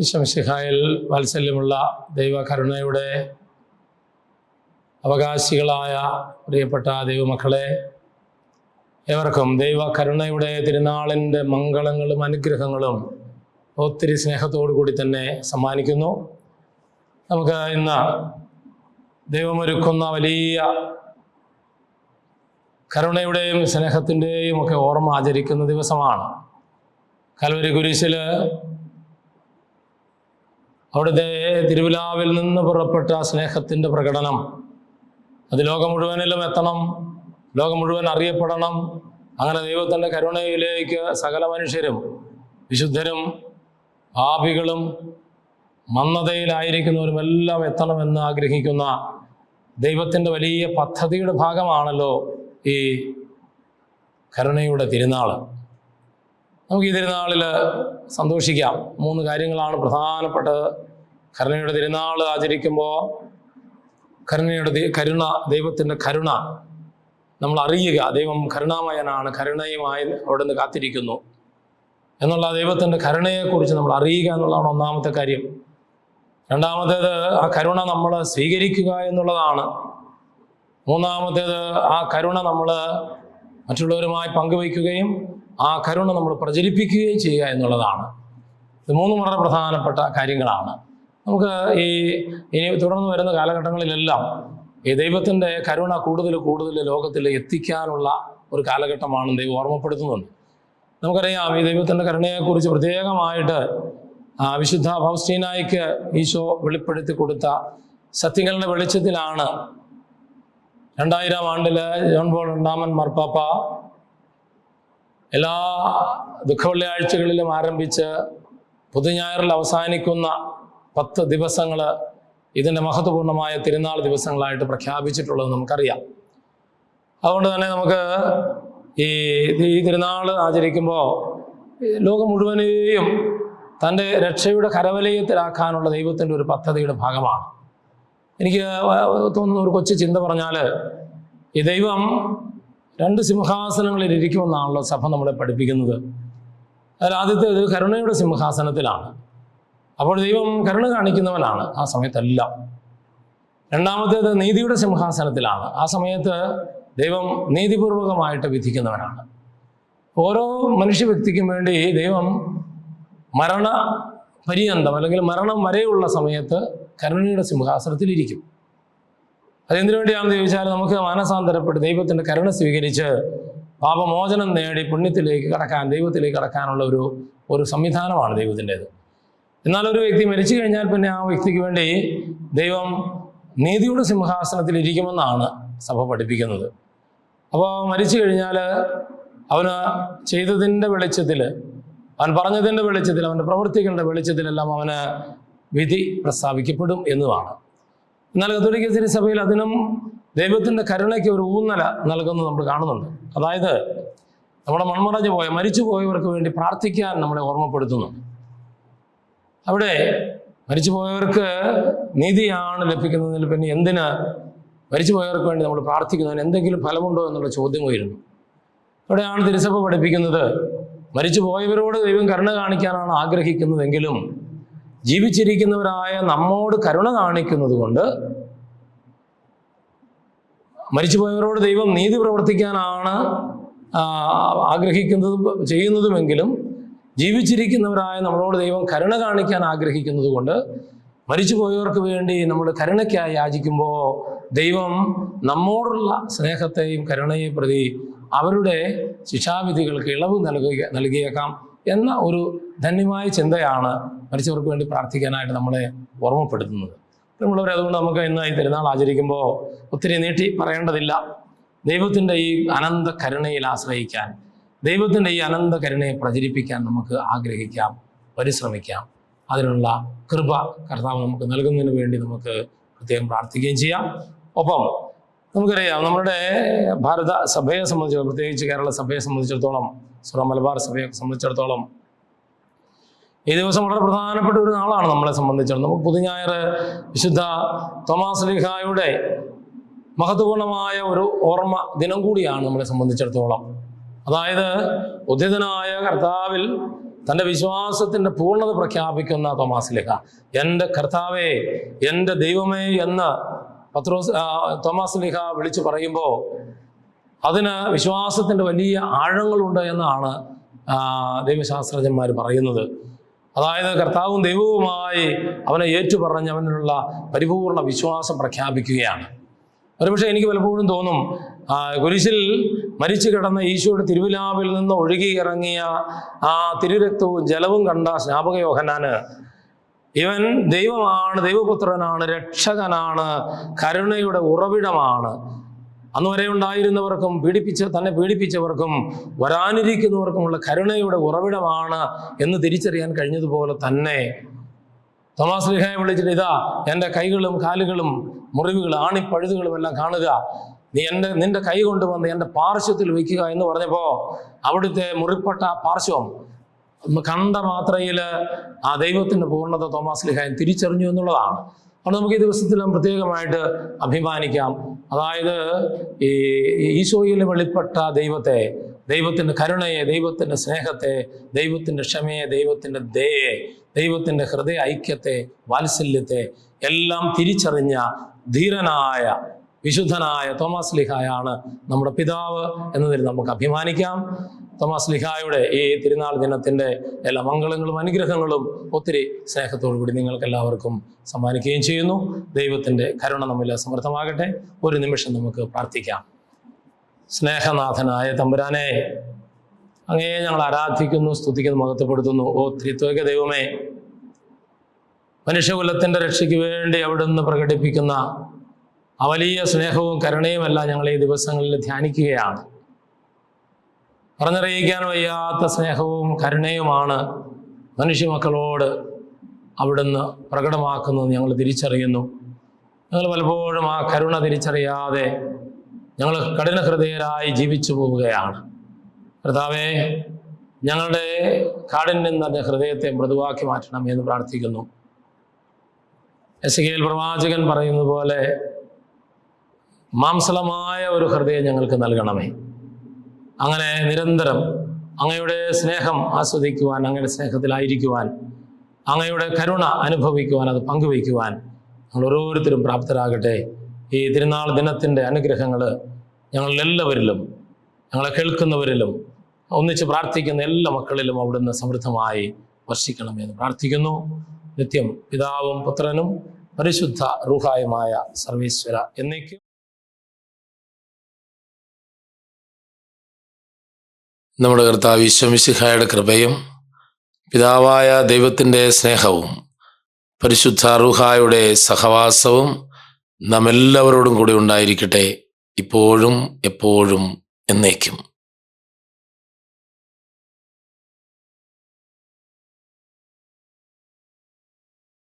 വിശ്വമിശിഹായിൽ വാത്സല്യമുള്ള ദൈവകരുണയുടെ അവകാശികളായ പ്രിയപ്പെട്ട ദൈവമക്കളെ ഏവർക്കും ദൈവകരുണയുടെ തിരുനാളിന്റെ മംഗളങ്ങളും അനുഗ്രഹങ്ങളും ഒത്തിരി സ്നേഹത്തോടു കൂടി തന്നെ സമ്മാനിക്കുന്നു. നമുക്ക് ഇന്ന് ദൈവമൊരുക്കുന്ന വലിയ കരുണയുടെയും സ്നേഹത്തിന്റെയും ഒക്കെ ഓർമ്മ ആചരിക്കുന്ന ദിവസമാണ്. കൽവരി കുരിശിൽ അവിടുത്തെ തിരുവിലാവിൽ നിന്ന് പുറപ്പെട്ട സ്നേഹത്തിന്റെ പ്രകടനം. അത് ലോകം മുഴുവനിലും എത്തണം. ലോകം മുഴുവൻ അറിയപ്പെടണം. അങ്ങനെ ദൈവത്തിന്റെ കരുണയിലേക്ക് സകല മനുഷ്യരും വിശുദ്ധരും പാപികളും മന്ദതയിലായിരിക്കുന്നവരും എല്ലാം എത്തണമെന്ന് ആഗ്രഹിക്കുന്ന ദൈവത്തിന്റെ വലിയ പദ്ധതിയുടെ ഭാഗമാണല്ലോ ഈ കരുണയുടെ തിരുനാൾ. നമുക്ക് ഈ തിരുനാളിൽ സന്തോഷിക്കാം. മൂന്ന് കാര്യങ്ങളാണ് പ്രധാനപ്പെട്ടത്. കരുണയുടെ തിരുനാൾ ആചരിക്കുമ്പോൾ കരുണയുടെ കരുണ ദൈവത്തിന്റെ കരുണ നമ്മൾ അറിയുക. ദൈവം കരുണാമയനാണ്. കരുണയുമായി അവിടെ നിന്ന് കാത്തിരിക്കുന്നു. എന്നുള്ള ദൈവത്തിന്റെ കരുണയെക്കുറിച്ച് നമ്മൾ അറിയുക എന്നുള്ളതാണ് ഒന്നാമത്തെ കാര്യം. രണ്ടാമത്തേത് ആ കരുണ നമ്മൾ സ്വീകരിക്കുക എന്നുള്ളതാണ്. മൂന്നാമത്തേത് ആ കരുണ നമ്മൾ മറ്റുള്ളവരുമായി പങ്കുവയ്ക്കുകയും ആ കരുണ നമ്മൾ പ്രചരിപ്പിക്കുകയും ചെയ്യുക എന്നുള്ളതാണ്. ഇത് മൂന്നും വളരെ പ്രധാനപ്പെട്ട കാര്യങ്ങളാണ്. നമുക്ക് ഈ ഇനി തുടർന്ന് വരുന്ന കാലഘട്ടങ്ങളിലെല്ലാം ഈ ദൈവത്തിന്റെ കരുണ കൂടുതൽ കൂടുതൽ ലോകത്തിൽ എത്തിക്കാനുള്ള ഒരു കാലഘട്ടമാണ് ദൈവം ഓർമ്മപ്പെടുത്തുന്നുണ്ട് നമുക്കറിയാം ഈ ദൈവത്തിന്റെ കരുണയെക്കുറിച്ച് പ്രത്യേകമായിട്ട് വിശുദ്ധ ഫൗസ്റ്റീനായിക്ക് ഈശോ വെളിപ്പെടുത്തി കൊടുത്ത സത്യങ്ങളുടെ വെളിച്ചത്തിലാണ് രണ്ടായിരം ആണ്ടിൽ ജോൺ ബോൾ രണ്ടാമൻ മാർപ്പാപ്പ എല്ലാ ദുഃഖവെള്ളിയാഴ്ചകളിലും ആരംഭിച്ച് പുതുഞായറിൽ അവസാനിക്കുന്ന പത്ത് ദിവസങ്ങൾ ഇതിന്റെ മഹത്വപൂർണമായ തിരുനാൾ ദിവസങ്ങളായിട്ട് പ്രഖ്യാപിച്ചിട്ടുള്ളത് നമുക്കറിയാം. അതുകൊണ്ട് തന്നെ നമുക്ക് ഈ ഈ തിരുനാൾ ആചരിക്കുമ്പോൾ ലോകം മുഴുവനെയും തന്റെ രക്ഷയുടെ കരവലയത്തിലാക്കാനുള്ള ദൈവത്തിന്റെ ഒരു പദ്ധതിയുടെ ഭാഗമാണ്. എനിക്ക് തോന്നുന്ന ഒരു കൊച്ചു ചിന്ത പറഞ്ഞാൽ ഈ ദൈവം രണ്ട് സിംഹാസനങ്ങളിൽ ഇരിക്കുമെന്നാണല്ലോ സഭ നമ്മളെ പഠിപ്പിക്കുന്നത്. അതിൽ ആദ്യത്തേത് കരുണയുടെ സിംഹാസനത്തിലാണ്. അപ്പോൾ ദൈവം കരുണ കാണിക്കുന്നവനാണ് ആ സമയത്തെല്ലാം. രണ്ടാമത്തേത് നീതിയുടെ സിംഹാസനത്തിലാണ്. ആ സമയത്ത് ദൈവം നീതിപൂർവകമായിട്ട് വിധിക്കുന്നവനാണ്. ഓരോ മനുഷ്യ വ്യക്തിക്കും വേണ്ടി ദൈവം മരണ പര്യന്തം അല്ലെങ്കിൽ മരണം വരെയുള്ള സമയത്ത് കരുണയുടെ സിംഹാസനത്തിലിരിക്കും. അതെന്തിനു വേണ്ടിയാണെന്ന് ചോദിച്ചാൽ നമുക്ക് മാനസാന്തരപ്പെട്ട് ദൈവത്തിന്റെ കരുണ സ്വീകരിച്ച് പാപമോചനം നേടി പുണ്യത്തിലേക്ക് കടക്കാൻ ദൈവത്തിലേക്ക് കടക്കാനുള്ള ഒരു ഒരു സംവിധാനമാണ് ദൈവത്തിന്റെത്. എന്നാൽ ഒരു വ്യക്തി മരിച്ചു കഴിഞ്ഞാൽ പിന്നെ ആ വ്യക്തിക്ക് വേണ്ടി ദൈവം നീതിയുടെ സിംഹാസനത്തിൽ ഇരിക്കുമെന്നാണ് സഭ പഠിപ്പിക്കുന്നത്. അപ്പോൾ മരിച്ചു കഴിഞ്ഞാൽ അവന് ചെയ്തതിന്റെ വെളിച്ചത്തിൽ അവൻ പറഞ്ഞതിന്റെ വെളിച്ചത്തിൽ അവന്റെ പ്രവൃത്തികളുടെ വെളിച്ചത്തിലെല്ലാം അവന് വിധി പ്രസ്താവിക്കപ്പെടും എന്നുമാണ്. എന്നാൽ കത്തോലിക്ക തിരുസഭയിൽ അതിനും ദൈവത്തിന്റെ കരുണയ്ക്ക് ഒരു ഊന്നല നൽകുന്നത് നമ്മൾ കാണുന്നുണ്ട്. അതായത് നമ്മുടെ മൺമറഞ്ഞു പോയ മരിച്ചു പോയവർക്ക് വേണ്ടി പ്രാർത്ഥിക്കാൻ നമ്മളെ ഓർമ്മപ്പെടുത്തുന്നു. അവിടെ മരിച്ചു പോയവർക്ക് നീതിയാണ് ലഭിക്കുന്നതിൽ പിന്നെ എന്തിന്? മരിച്ചു പോയവർക്ക് വേണ്ടി നമ്മൾ പ്രാർത്ഥിക്കുന്നതിന് എന്തെങ്കിലും ഫലമുണ്ടോ എന്നുള്ള ചോദ്യം ഉയരുന്നു. അവിടെയാണ് തിരുസഭ പഠിപ്പിക്കുന്നത്. മരിച്ചു പോയവരോട് ദൈവം കരുണ കാണിക്കാനാണ് ആഗ്രഹിക്കുന്നതെങ്കിലും ജീവിച്ചിരിക്കുന്നവരായ നമ്മോട് കരുണ കാണിക്കുന്നത് കൊണ്ട് മരിച്ചുപോയവരോട് ദൈവം നീതി പ്രവർത്തിക്കാനാണ് ആഗ്രഹിക്കുന്നത് ചെയ്യുന്നതുമെങ്കിലും ജീവിച്ചിരിക്കുന്നവരായ നമ്മളോട് ദൈവം കരുണ കാണിക്കാൻ ആഗ്രഹിക്കുന്നത് കൊണ്ട് മരിച്ചുപോയവർക്ക് വേണ്ടി നമ്മൾ കരുണയ്ക്കായി യാചിക്കുമ്പോൾ ദൈവം നമ്മോടുള്ള സ്നേഹത്തെയും കരുണയെയും പ്രതി അവരുടെ ശിക്ഷാവിധികൾക്ക് ഇളവ് നൽകുക നൽകിയേക്കാം എന്ന ഒരു ധന്യമായ ചിന്തയാണ് മരിച്ചവർക്ക് വേണ്ടി പ്രാർത്ഥിക്കാനായിട്ട് നമ്മളെ ഓർമ്മപ്പെടുത്തുന്നത്. പ്രിയമുള്ളവരെ അതുകൊണ്ട് നമുക്ക് ഇന്ന് ഈ തിരുനാൾ ആചരിക്കുമ്പോൾ ഒത്തിരി നീട്ടി പറയേണ്ടതില്ല. ദൈവത്തിന്റെ ഈ അനന്ത കരുണയിൽ ആശ്രയിക്കാൻ ദൈവത്തിന്റെ ഈ അനന്ത കരുണയെ പ്രചരിപ്പിക്കാൻ നമുക്ക് ആഗ്രഹിക്കാം പരിശ്രമിക്കാം. അതിനുള്ള കൃപ കർത്താവ് നമുക്ക് നൽകുന്നതിന് വേണ്ടി നമുക്ക് പ്രത്യേകം പ്രാർത്ഥിക്കുകയും ചെയ്യാം. ഒപ്പം നമുക്കറിയാം നമ്മുടെ ഭാരത സഭയെ സംബന്ധിച്ചിടത്തോളം പ്രത്യേകിച്ച് കേരള സഭയെ സംബന്ധിച്ചിടത്തോളം സുറ മലബാർ സഭയെ സംബന്ധിച്ചിടത്തോളം ഈ ദിവസം വളരെ പ്രധാനപ്പെട്ട ഒരു നാളാണ് നമ്മളെ സംബന്ധിച്ചിടത്തോളം. നമുക്ക് പുതുഞ്ഞായർ വിശുദ്ധ തോമാസ് ലിഹായുടെ മഹത്വപൂർണമായ ഒരു ഓർമ്മ ദിനം കൂടിയാണ് നമ്മളെ സംബന്ധിച്ചിടത്തോളം. അതായത് ഉദ്യതനായ കർത്താവിൽ തന്റെ വിശ്വാസത്തിന്റെ പൂർണത പ്രഖ്യാപിക്കുന്ന തോമാസ് ലിഹ. എന്റെ കർത്താവേ എന്റെ ദൈവമേ എന്ന് പത്രോസ് തോമാസ് ലിഹ വിളിച്ചു പറയുമ്പോൾ അതിന് വിശ്വാസത്തിന്റെ വലിയ ആഴങ്ങളുണ്ട് എന്നാണ് ദൈവശാസ്ത്രജ്ഞന്മാർ പറയുന്നത്. അതായത് കർത്താവും ദൈവവുമായി അവനെ ഏറ്റുപറഞ്ഞ് അവനുള്ള പരിപൂർണ വിശ്വാസം പ്രഖ്യാപിക്കുകയാണ്. ഒരുപക്ഷെ എനിക്ക് പലപ്പോഴും തോന്നും കുരിശിൽ മരിച്ചു കിടന്ന ഈശോയുടെ തിരുവിലാവിൽ നിന്ന് ഒഴുകി ഇറങ്ങിയ ആ തിരുരക്തവും ജലവും കണ്ട സ്നാപക യോഹനാന് ഇവൻ ദൈവമാണ് ദൈവപുത്രനാണ് രക്ഷകനാണ് കരുണയുടെ ഉറവിടമാണ് അന്ന് വരെ ഉണ്ടായിരുന്നവർക്കും പീഡിപ്പിച്ച തന്നെ പീഡിപ്പിച്ചവർക്കും വരാനിരിക്കുന്നവർക്കുമുള്ള കരുണയുടെ ഉറവിടമാണ് എന്ന് തിരിച്ചറിയാൻ കഴിഞ്ഞതുപോലെ തന്നെ തോമാസ് ലിഹയെ വിളിച്ചിട്ട് ഇതാ എന്റെ കൈകളും കാലുകളും മുറിവുകൾ ആണിപ്പഴുതുകളും എല്ലാം കാണുക. നീ എന്റെ നിന്റെ കൈ കൊണ്ടുവന്ന് എന്റെ പാർശ്വത്തിൽ വയ്ക്കുക എന്ന് പറഞ്ഞപ്പോൾ അവിടുത്തെ മുറിപ്പെട്ട പാർശ്വം കണ്ട മാത്രയിൽ ആ ദൈവത്തിന്റെ പൂർണത തോമാസ് ലിഹായൻ തിരിച്ചറിഞ്ഞു എന്നുള്ളതാണ്. അപ്പോൾ നമുക്ക് ഈ ദിവസത്തിൽ പ്രത്യേകമായിട്ട് അഭിമാനിക്കാം. അതായത് ഈ ഈശോയിൽ വെളിപ്പെട്ട ദൈവത്തെ ദൈവത്തിന്റെ കരുണയെ ദൈവത്തിന്റെ സ്നേഹത്തെ ദൈവത്തിന്റെ ക്ഷമയെ ദൈവത്തിന്റെ ദയെ ദൈവത്തിന്റെ ഹൃദയ ഐക്യത്തെ വാത്സല്യത്തെ എല്ലാം തിരിച്ചറിഞ്ഞ ധീരനായ വിശുദ്ധനായ തോമസ് ലിഹായാണ് നമ്മുടെ പിതാവ് എന്നതിൽ നമുക്ക് അഭിമാനിക്കാം. തോമസ് ലിഹായുടെ ഈ തിരുനാൾ ദിനത്തിന്റെ എല്ലാ മംഗളങ്ങളും അനുഗ്രഹങ്ങളും ഒത്തിരി സ്നേഹത്തോടു കൂടി നിങ്ങൾക്ക് എല്ലാവർക്കും സമ്മാനിക്കുകയും ചെയ്യുന്നു. ദൈവത്തിന്റെ കരുണ നമ്മിൽ സമൃദ്ധമാകട്ടെ. ഒരു നിമിഷം നമുക്ക് പ്രാർത്ഥിക്കാം. സ്നേഹനാഥനായ തമ്പുരാനെ അങ്ങേ ഞങ്ങൾ ആരാധിക്കുന്നു സ്തുതിക്കുന്നു മഹത്വപ്പെടുത്തുന്നു. ഓ ത്രിത്വക ദൈവമേ മനുഷ്യകുലത്തിന്റെ രക്ഷയ്ക്ക് വേണ്ടി അവിടുന്ന് പ്രകടിപ്പിക്കുന്ന ആ വലിയ സ്നേഹവും കരുണയുമല്ല ഞങ്ങൾ ഈ ദിവസങ്ങളിൽ ധ്യാനിക്കുകയാണ്. പറഞ്ഞറിയിക്കാൻ വയ്യാത്ത സ്നേഹവും കരുണയുമാണ് മനുഷ്യമക്കളോട് അവിടുന്ന് പ്രകടമാക്കുന്നത് ഞങ്ങൾ തിരിച്ചറിയുന്നു. ഞങ്ങൾ പലപ്പോഴും ആ കരുണ തിരിച്ചറിയാതെ ഞങ്ങൾ കഠിനഹൃദയരായി ജീവിച്ചു പോവുകയാണ്. കർത്താവേ ഞങ്ങളുടെ കാഠിന്യം തന്നെ ഹൃദയത്തെ മൃദുവാക്കി മാറ്റണം എന്ന് പ്രാർത്ഥിക്കുന്നു. എസ് കെ പ്രവാചകൻ പറയുന്നത് പോലെ മാംസളമായ ഒരു ഹൃദയം ഞങ്ങൾക്ക് നൽകണമേ. അങ്ങനെ നിരന്തരം അങ്ങയുടെ സ്നേഹം ആസ്വദിക്കുവാൻ അങ്ങയുടെ സ്നേഹത്തിലായിരിക്കുവാൻ അങ്ങയുടെ കരുണ അനുഭവിക്കുവാൻ അത് പങ്കുവയ്ക്കുവാൻ ഞങ്ങൾ ഓരോരുത്തരും പ്രാപ്തരാകട്ടെ. ഈ തിരുനാൾ ദിനത്തിന്റെ അനുഗ്രഹങ്ങൾ ഞങ്ങളെല്ലാവരിലും ഞങ്ങളെ കേൾക്കുന്നവരിലും ഒന്നിച്ച് പ്രാർത്ഥിക്കുന്ന എല്ലാ മക്കളിലും അവിടുന്ന് സമൃദ്ധമായി വർഷിക്കണമെന്ന് പ്രാർത്ഥിക്കുന്നു. നിത്യം പിതാവും പുത്രനും പരിശുദ്ധ റൂഹായുമായ സർവീശ്വര എന്നേക്കും. നമ്മുടെ കർത്താവ് ഈശ്വമിശിഹായുടെ കൃപയും പിതാവായ ദൈവത്തിന്റെ സ്നേഹവും പരിശുദ്ധ റുഹായുടെ സഹവാസവും നാം എല്ലാവരോടും കൂടി ഉണ്ടായിരിക്കട്ടെ ഇപ്പോഴും എപ്പോഴും എന്നേക്കും.